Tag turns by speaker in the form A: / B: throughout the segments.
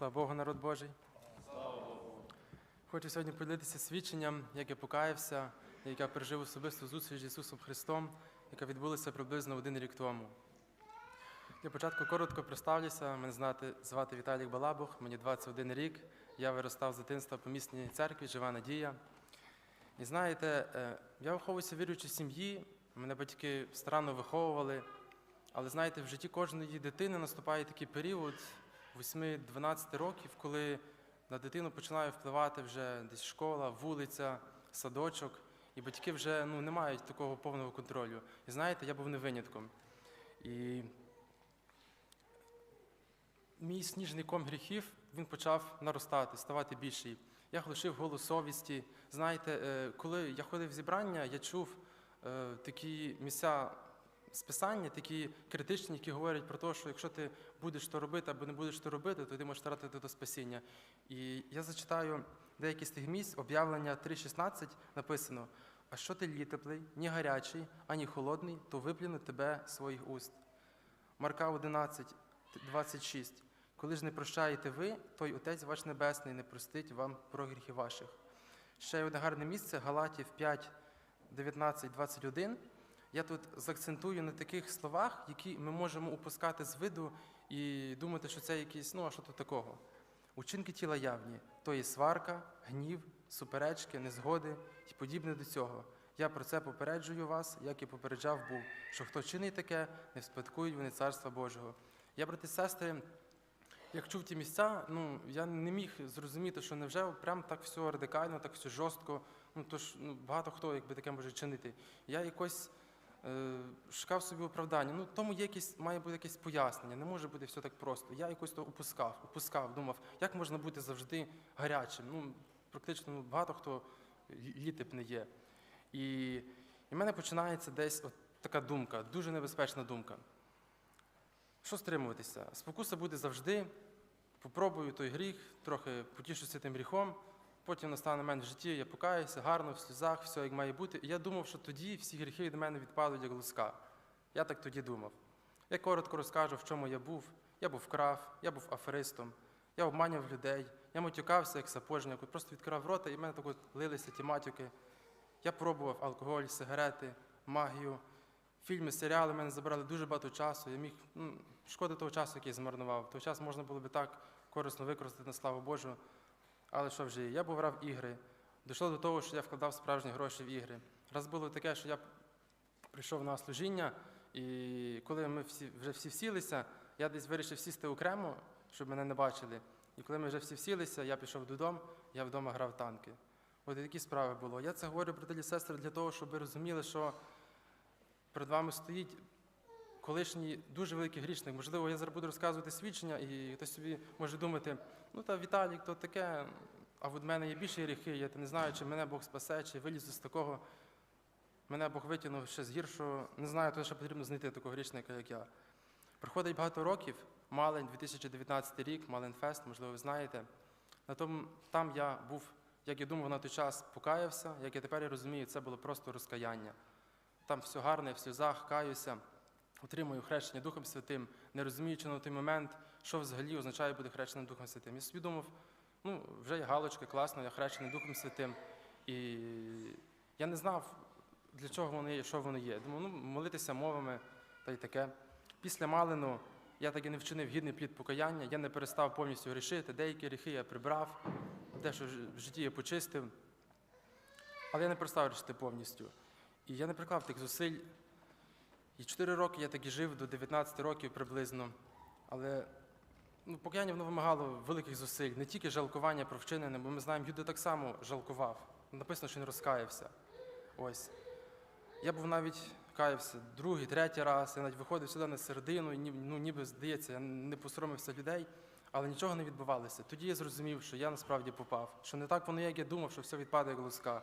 A: Слава Богу, народ Божий. Хочу сьогодні поділитися свідченням, як я покаявся, як я пережив особисту зустріч з Ісусом Христом, яка відбулася приблизно один рік тому. Для початку коротко представлюся. Мене знати, звати Віталій Балабух, мені 21 рік. Я виростав з дитинства по місній церкві, жива надія. І знаєте, е, я виховуюся в сім'ї, мене батьки старанно виховували. Але знаєте, в житті кожної дитини наступає такий період 8-12 років, коли на дитину починає впливати вже десь школа, вулиця, садочок, і батьки вже ну, не мають такого повного контролю. І знаєте, я був не винятком. І мій сніжний ком гріхів він почав наростати, ставати більший. Я глушив голос совісті. Знаєте, е, коли я ходив в зібрання, я чув е, такі місця списання, такі критичні, які говорять про те, що якщо ти будеш то робити або не будеш то робити, то ти можеш втратити до спасіння. І я зачитаю деякі з тих місць, об'явлення 3.16 написано: а що ти літеплий, ні гарячий, ані холодний, то виплюну тебе своїх уст. Марка 11, 26. Коли ж не прощаєте ви, той Отець ваш Небесний не простить вам про гріхи ваших. Ще одне гарне місце Галатів 5, 19, 21. Я тут заакцентую на таких словах, які ми можемо упускати з виду і думати, що це якісь, ну а що тут такого? Учинки тіла явні, то є сварка, гнів, суперечки, незгоди і подібне до цього. Я про це попереджую вас, як і попереджав був, що хто чинить таке, не вспадкують вони Царства Божого. Я, брати і сестри, як чув ті місця, ну я не міг зрозуміти, що невже прям так все радикально, так все жорстко. Ну тож ну, багато хто якби таке може чинити. Я якось шукав собі оправдання. Ну тому є якесь, має бути якесь пояснення, не може бути все так просто. Я якось то опускав, опускав, думав, як можна бути завжди гарячим. Ну практично ну, багато хто літип не є. І, і в мене починається десь от така думка, дуже небезпечна думка. Що стримуватися? Спокуса буде завжди. Попробую той гріх, трохи потішуся тим гріхом. Потім настане момент в житті, я покаюся, гарно, в сльозах, все як має бути. І я думав, що тоді всі гріхи від мене відпадуть як луска. Я так тоді думав. Я коротко розкажу, в чому я був. Я був вкрав, я був аферистом, я обманював людей, я матюкався як сапожник, просто відкривав рота, і в мене так от лилися ті матюки. Я пробував алкоголь, сигарети, магію. Фільми, серіали мене забрали дуже багато часу. Я міг, ну, шкода того часу, який змарнував. Той час можна було би так корисно використати на славу Божу. Але що вже, я був грав ігри. Дійшло до того, що я вкладав справжні гроші в ігри. Раз було таке, що я прийшов на служіння, і коли ми всі вже всі всілися, я десь вирішив сісти окремо, щоб мене не бачили. І коли ми вже всі всілися, я пішов додому, я вдома грав танки. От такі справи було. Я це говорю, брати і сестри, для того, щоб ви розуміли, що перед вами стоїть колишній дуже великий грішник. Можливо, я зараз буду розказувати свідчення, і хтось собі може думати, ну та Віталік, то таке, а від мене є більші гріхи, я не знаю, чи мене Бог спасе, чи вилізу з такого. Мене Бог витягнув ще з гіршого. Не знаю, то ще потрібно знайти такого грішника, як я. Проходить багато років, Малень, 2019 рік, Маленфест, можливо, ви знаєте. На тому, там я був, як я думав на той час, покаявся, як я тепер розумію, це було просто розкаяння. Там все гарне, в сльозах, каюся, отримую хрещення Духом Святим, не розуміючи на той момент, що взагалі означає бути хрещеним Духом Святим. Я собі думав, ну, вже є галочка, класно, я хрещений Духом Святим. І я не знав, для чого воно є, що воно є. Думаю, ну, молитися мовами та й таке. Після Малину я так і не вчинив гідний плід покаяння, я не перестав повністю грішити. Деякі гріхи я прибрав, дещо в житті я почистив. Але я не перестав грішити повністю. І я не приклав тих зусиль. І 4 роки я так і жив до 19 років приблизно. Але ну, покаяння воно вимагало великих зусиль, не тільки жалкування про вчинене, бо ми знаємо, Юда так само жалкував. Написано, що він розкаявся. Ось. Я був навіть каявся другий, третій раз, я навіть виходив сюди на середину, і ну, ніби здається, я не посоромився людей, але нічого не відбувалося. Тоді я зрозумів, що я насправді попав, що не так воно, як я думав, що все відпаде як луска.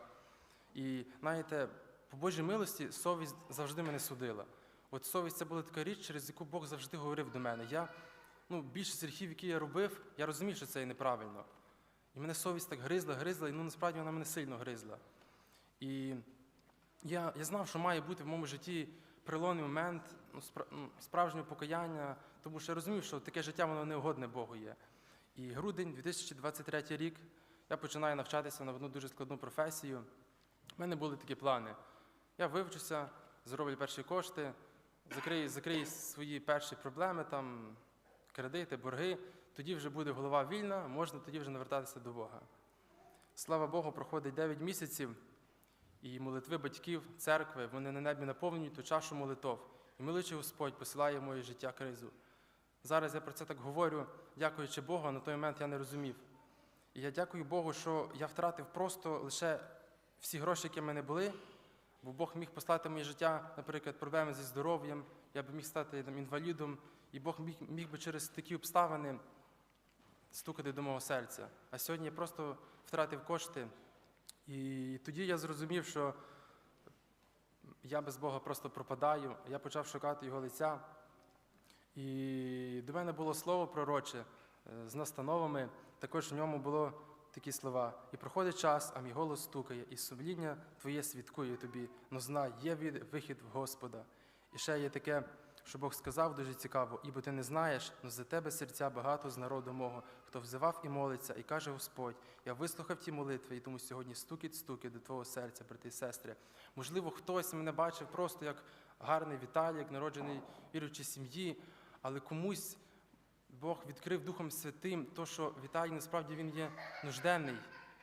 A: І знаєте, по Божій милості совість завжди мене судила. От совість це була така річ, через яку Бог завжди говорив до мене. Я, ну, більшість гріхів, які я робив, я розумів, що це є неправильно. І мене совість так гризла, гризла, і ну насправді вона мене сильно гризла. І я, я знав, що має бути в моєму житті прилонний момент ну, ну, справжнього покаяння, тому що я розумів, що таке життя воно неугодне Богу є. І грудень 2023 рік я починаю навчатися на одну дуже складну професію. У мене були такі плани. Я вивчуся, зароблю перші кошти, закрию, закрию свої перші проблеми, там, кредити, борги. Тоді вже буде голова вільна, можна тоді вже навертатися до Бога. Слава Богу, проходить 9 місяців, і молитви батьків, церкви, вони на небі наповнюють ту чашу молитов. І милуючий Господь посилає в моє життя кризу. Зараз я про це так говорю, дякуючи Богу, на той момент я не розумів. І я дякую Богу, що я втратив просто лише всі гроші, які в мене були, бо Бог міг послати моє життя, наприклад, проблеми зі здоров'ям, я б міг стати там, інвалідом, і Бог міг, міг би через такі обставини стукати до мого серця. А сьогодні я просто втратив кошти. І тоді я зрозумів, що я без Бога просто пропадаю. Я почав шукати його лиця. І до мене було слово пророче е, з настановами. Також в ньому було такі слова. І проходить час, а мій голос стукає, і сумління твоє свідкує тобі. Но знай, є вихід в Господа. І ще є таке, що Бог сказав дуже цікаво, ібо ти не знаєш, но за тебе серця багато з народу мого, хто взивав і молиться, і каже Господь, я вислухав ті молитви, і тому сьогодні стукіт, стукіт до твого серця, брати і сестри. Можливо, хтось мене бачив просто як гарний Віталік, народжений віруючій сім'ї, але комусь Бог відкрив Духом Святим, то, що Віталій насправді він є нужденний.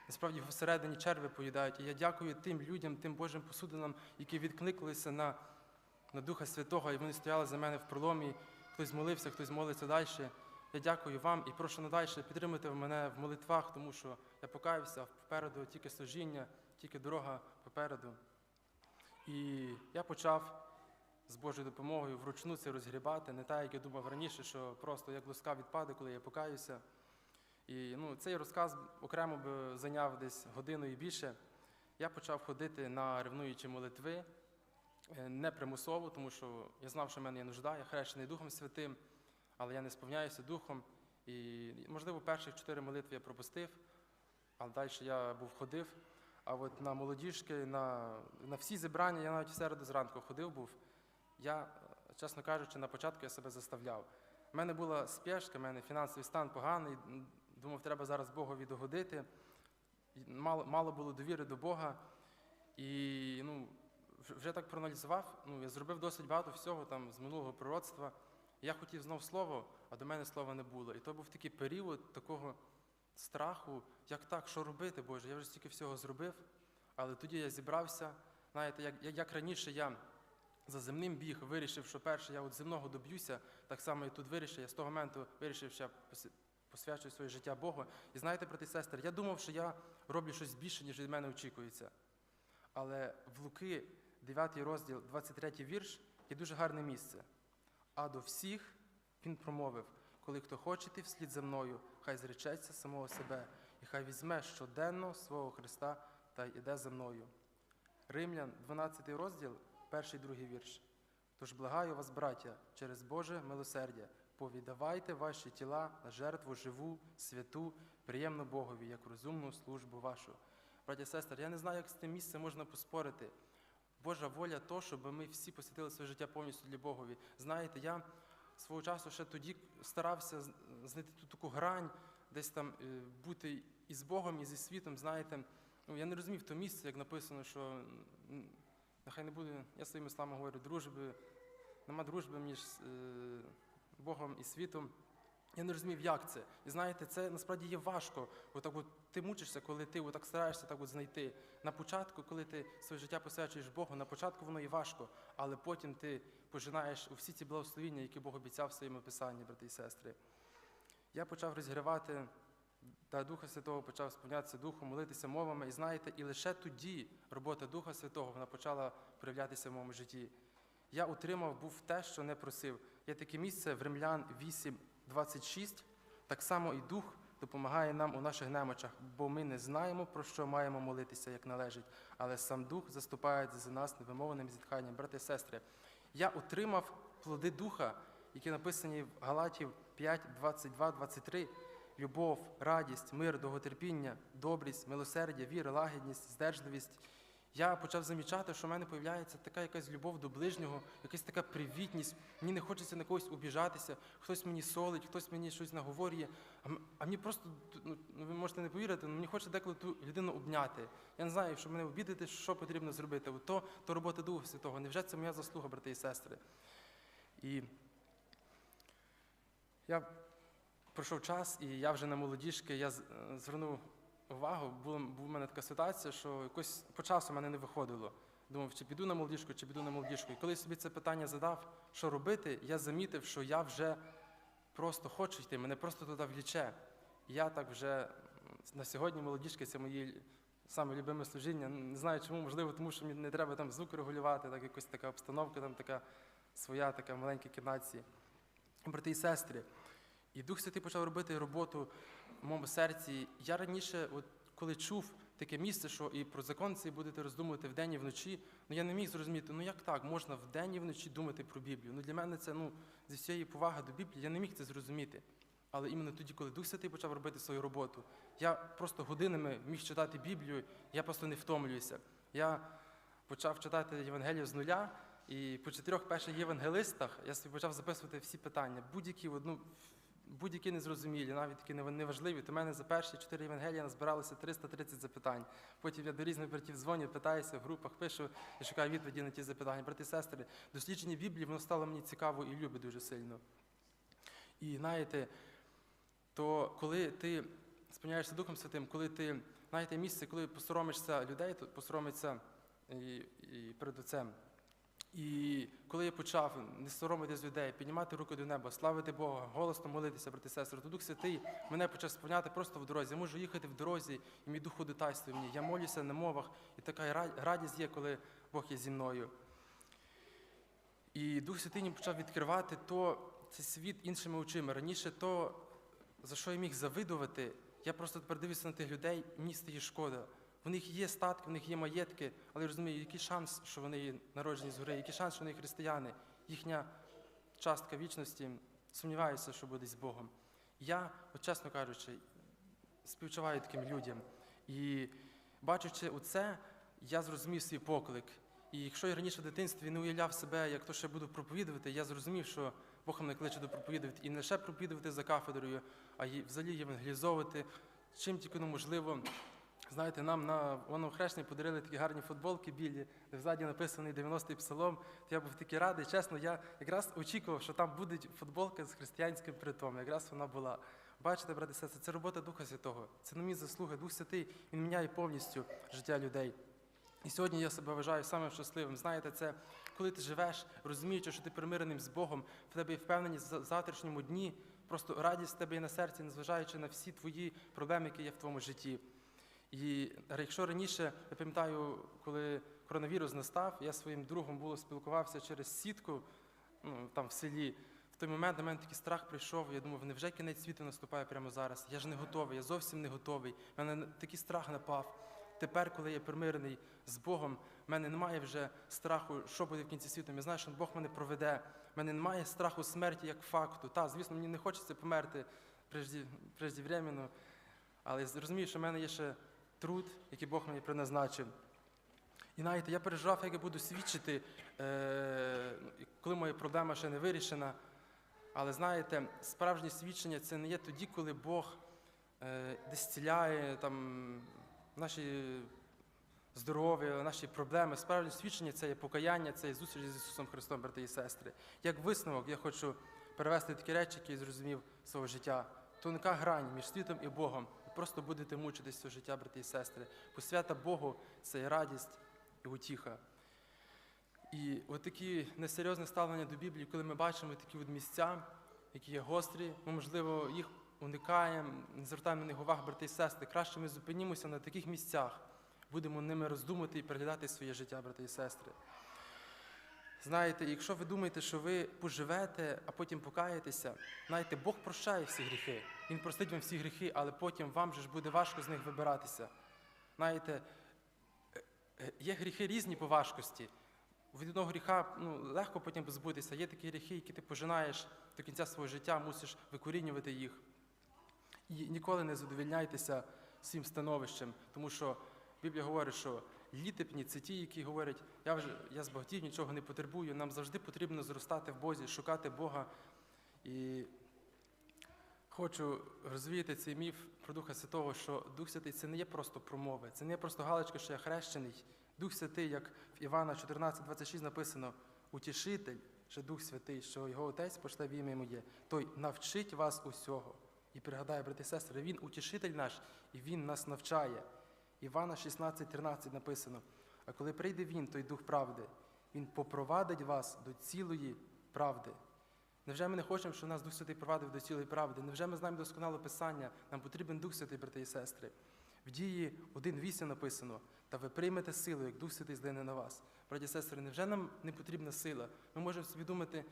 A: Насправді його всередині черви поїдають. І я дякую тим людям, тим Божим посудинам, які відкликалися на, на Духа Святого, і вони стояли за мене в проломі. Хтось молився, хтось молиться далі. Я дякую вам і прошу надальше підтримати мене в молитвах, тому що я покаюся попереду тільки служіння, тільки дорога попереду. І я почав з Божою допомогою вручну це розгрібати, не так, як я думав раніше, що просто як луска відпаде, коли я покаюся. І ну, цей розказ окремо би зайняв десь годину і більше. Я почав ходити на ревнуючі молитви, е, не примусово, тому що я знав, що в мене є нужда, я хрещений Духом Святим, але я не сповняюся Духом. І, можливо, перших чотири молитви я пропустив, але далі я був ходив. А от на молодіжки, на, на всі зібрання я навіть в середу зранку ходив був. Я, е, чесно кажучи, на початку я себе заставляв. У мене була спешка, в мене фінансовий стан поганий. Думав, треба зараз Богові догодити. Мало, мало було довіри до Бога. І ну, вже- так проаналізував. Ну, я зробив досить багато всього там з минулого пророцтва. Я хотів знов слово, а до мене слова не було. І то був такий період такого страху, як так, що робити, Боже, я вже стільки всього зробив. Але тоді я зібрався. Знаєте, як, як раніше я за земним біг, вирішив, що перше я от земного доб'юся, так само і тут вирішив. Я з того моменту вирішив, що я посвячую своє життя Богу. І знаєте, брати і сестри, я думав, що я роблю щось більше, ніж від мене очікується. Але в Луки, 9 розділ, 23 вірш, є дуже гарне місце. А до всіх він промовив: коли хто хоче йти вслід за мною, хай зречеться самого себе, і хай візьме щоденно свого Христа та й іде за мною. Римлян, 12 розділ, перший другий вірш. Тож благаю вас, браття, через Боже милосердя, повідавайте ваші тіла на жертву живу, святу, приємну Богові, як розумну службу вашу. Браття і сестри, я не знаю, як з тим місцем можна поспорити. Божа воля то, щоб ми всі посвятили своє життя повністю для Богові. Знаєте, я свого часу ще тоді старався знайти ту таку грань, десь там е, бути і з Богом, і зі світом. Знаєте, ну я не розумів то місце, як написано, що нехай не буде, я своїми словами говорю, дружби, нема дружби між е, Богом і світом. Я не розумів, як це. І знаєте, це насправді є важко. Отак от ти мучишся, коли ти отак стараєшся так от знайти. На початку, коли ти своє життя посвячуєш Богу, на початку воно і важко, але потім ти пожинаєш у всі ці благословіння, які Бог обіцяв в своєму писанні, брати і сестри. Я почав розгрівати та Духа Святого почав сповнятися Духом, молитися мовами. І знаєте, і лише тоді робота Духа Святого вона почала проявлятися в моєму житті. Я отримав був те, що не просив. Є таке місце в Римлян 8, 26. Так само і Дух допомагає нам у наших немочах, бо ми не знаємо, про що маємо молитися, як належить, але сам Дух заступає за нас невимовленим зітханням. Брати і сестри, я отримав плоди Духа, які написані в Галатів 5, 22, 23. Любов, радість, мир, довготерпіння, добрість, милосердя, віра, лагідність, здержливість. я почав замічати, що в мене з'являється така якась любов до ближнього, якась така привітність. Мені не хочеться на когось обіжатися, хтось мені солить, хтось мені щось наговорює. А, мені просто, ну, ви можете не повірити, але мені хочеться деколи ту людину обняти. Я не знаю, щоб мене обідати, що потрібно зробити. От то, то робота Духа Святого. Невже це моя заслуга, брати і сестри? І я пройшов час, і я вже на молодіжки, я е, звернув увагу, була, була в мене така ситуація, що якось по часу мене не виходило. Думав, чи піду на молодіжку, чи піду на молодіжку. І коли я собі це питання задав, що робити, я замітив, що я вже просто хочу йти, мене просто туди вліче. І я так вже на сьогодні молодіжки це мої саме любиме служіння. Не знаю чому, можливо, тому що мені не треба там звук регулювати, так якось така обстановка, там така своя, така маленька кімнаті. Брати і сестри, і Дух Святий почав робити роботу в моєму серці. Я раніше, от, коли чув таке місце, що і про закон цей будете роздумувати вдень і вночі, ну я не міг зрозуміти, ну як так, можна вдень і вночі думати про Біблію. Ну для мене це ну, зі всієї поваги до Біблії, я не міг це зрозуміти. Але іменно тоді, коли Дух Святий почав робити свою роботу, я просто годинами міг читати Біблію, я просто не втомлююся. Я почав читати Євангелію з нуля, і по чотирьох перших євангелистах я собі почав записувати всі питання, будь-які одну. Будь-які незрозумілі, навіть такі нев- неважливі. То в мене за перші чотири Євангелія назбиралося 330 запитань. Потім я до різних братів дзвоню, питаюся в групах, пишу і шукаю відповіді на ті запитання. Брати і сестри, дослідження Біблії воно стало мені цікаво і любить дуже сильно. І знаєте, то коли ти сповняєшся Духом Святим, коли ти знаєте місце, коли посоромишся людей, то посоромиться і, і перед Отцем. І коли я почав не соромитись людей, піднімати руки до неба, славити Бога, голосно молитися, брати сестри, то Дух Святий мене почав сповняти просто в дорозі. Я можу їхати в дорозі, і мій дух ходитайствує мені. Я молюся на мовах, і така ра- радість є, коли Бог є зі мною. І Дух Святий почав відкривати то цей світ іншими очима. Раніше то, за що я міг завидувати, я просто тепер дивлюся на тих людей, і мені стає шкода. В них є статки, в них є маєтки, але я розумію, який шанс, що вони є народжені згори, який шанс, що вони християни, їхня частка вічності, сумніваюся, що буде з Богом. Я, от чесно кажучи, співчуваю таким людям. І бачачи оце, я зрозумів свій поклик. І якщо я раніше в дитинстві не уявляв себе, як то ще буду проповідувати, я зрозумів, що Бог мене кличе до проповідувати. І не лише проповідувати за кафедрою, а й взагалі євангелізовувати, чим тільки ну, можливо. Знаєте, нам на воно хрещні подарили такі гарні футболки білі, де ззаді написаний 90-й псалом. То я був такий радий. Чесно, я якраз очікував, що там буде футболка з християнським притом. Якраз вона була. Бачите, брати сестри, це робота Духа Святого. Це не мій заслуги. Дух Святий він міняє повністю життя людей. І сьогодні я себе вважаю самим щасливим. Знаєте, це коли ти живеш, розуміючи, що ти примиреним з Богом, в тебе є впевненість в завтрашньому дні, просто радість в тебе є на серці, незважаючи на всі твої проблеми, які є в твоєму житті. І якщо раніше, я пам'ятаю, коли коронавірус настав, я своїм другом було спілкувався через сітку ну, там в селі. В той момент на мене такий страх прийшов. Я думав, невже кінець світу наступає прямо зараз? Я ж не готовий, я зовсім не готовий. У мене такий страх напав. Тепер, коли я примирений з Богом, в мене немає вже страху, що буде в кінці світу. Я знаю, що Бог мене проведе. В мене немає страху смерті як факту. Та, звісно, мені не хочеться померти прежді, преждівременно, але я розумію, що в мене є ще труд, який Бог мені призначив. І знаєте, я переживав, як я буду свідчити, е, коли моя проблема ще не вирішена. Але знаєте, справжнє свідчення це не є тоді, коли Бог е, десь ціляє там, наші здоров'я, наші проблеми. Справжнє свідчення це є покаяння, це є зустріч з Ісусом Христом, брати і сестри. Як висновок, я хочу перевести такі речі, які я зрозумів свого життя. Тонка грань між світом і Богом. Просто будете мучитись цього життя, брати і сестри. Посвята Богу це є радість і утіха. І от такі несерйозне ставлення до Біблії, коли ми бачимо такі от місця, які є гострі, ми, можливо, їх уникаємо, не звертаємо на них увагу, брати і сестри. Краще ми зупинімося на таких місцях, будемо ними роздумати і переглядати своє життя, брати і сестри. Знаєте, якщо ви думаєте, що ви поживете, а потім покаєтеся, знаєте, Бог прощає всі гріхи. Він простить вам всі гріхи, але потім вам же ж буде важко з них вибиратися. Знаєте, е, е, є гріхи різні по важкості. Від одного гріха ну, легко потім позбутися. Є такі гріхи, які ти пожинаєш до кінця свого життя, мусиш викорінювати їх. І ніколи не задовільняйтеся своїм становищем, тому що Біблія говорить, що літепні це ті, які говорять, я вже я збагатів, нічого не потребую. Нам завжди потрібно зростати в Бозі, шукати Бога. І хочу розвіяти цей міф про Духа Святого, що Дух Святий це не є просто промови, це не є просто галочка, що я хрещений. Дух Святий, як в Івана 14,26 написано, утішитель, що Дух Святий, що його Отець пошле в ім'я моє, той навчить вас усього. І пригадаю, брати і сестри, він утішитель наш, і він нас навчає. Івана 16,13 написано: а коли прийде він, той дух правди, він попровадить вас до цілої правди. Невже ми не хочемо, щоб нас Дух Святий провадив до цілої правди? Невже ми знаємо досконало Писання? Нам потрібен Дух Святий, брати і сестри. В дії 1.8 написано, та ви приймете силу, як Дух Святий злине на вас. Браті і сестри, невже нам не потрібна сила? Ми можемо собі думати,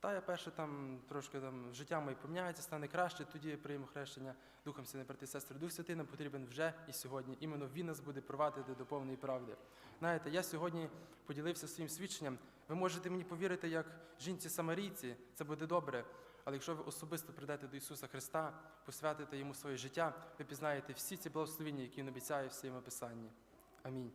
A: та я перше там трошки там життя моє поміняється, стане краще, тоді я прийму хрещення Духом Святим, брати сестри. Дух Святий нам потрібен вже і сьогодні. Іменно Він нас буде провадити до повної правди. Знаєте, я сьогодні поділився своїм свідченням. Ви можете мені повірити, як жінці Самарійці, це буде добре. Але якщо ви особисто прийдете до Ісуса Христа, посвятите йому своє життя, ви пізнаєте всі ці благословення, які Він обіцяє в своєму Писанні. Амінь.